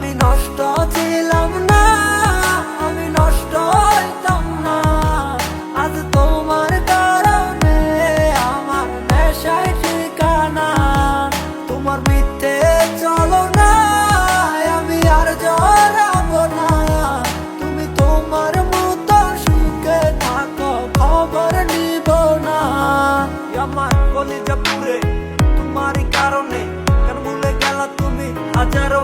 আমি নষ্ট ছিলাম না, আমি নষ্ট না। তোমার কারণে আমার তোমার মিথ্যে চলো না, আমি আর না। তুমি তোমার মতো খবর নিব না। আমার তোমারই কারণে কেন ভুলে গেল তুমি? হাজারো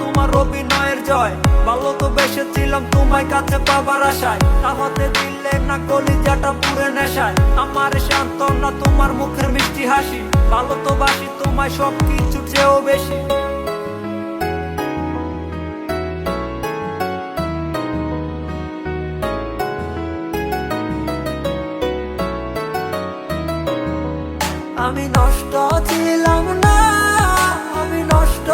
তোমার অভিনয়ের জয়। ভালো তো বেসেছিলাম, তোমায় কাছে পাবার আশায়। তাহাতে দিলে না কলিজাটা পুরে নেশায়। আমার শান্ত না তোমার মুখের মিষ্টি হাসি। ভালো তো বাসি, তোমায় সব কিছু চেয়েও বেশি। আমি নষ্ট ছিলাম না, আমি নষ্ট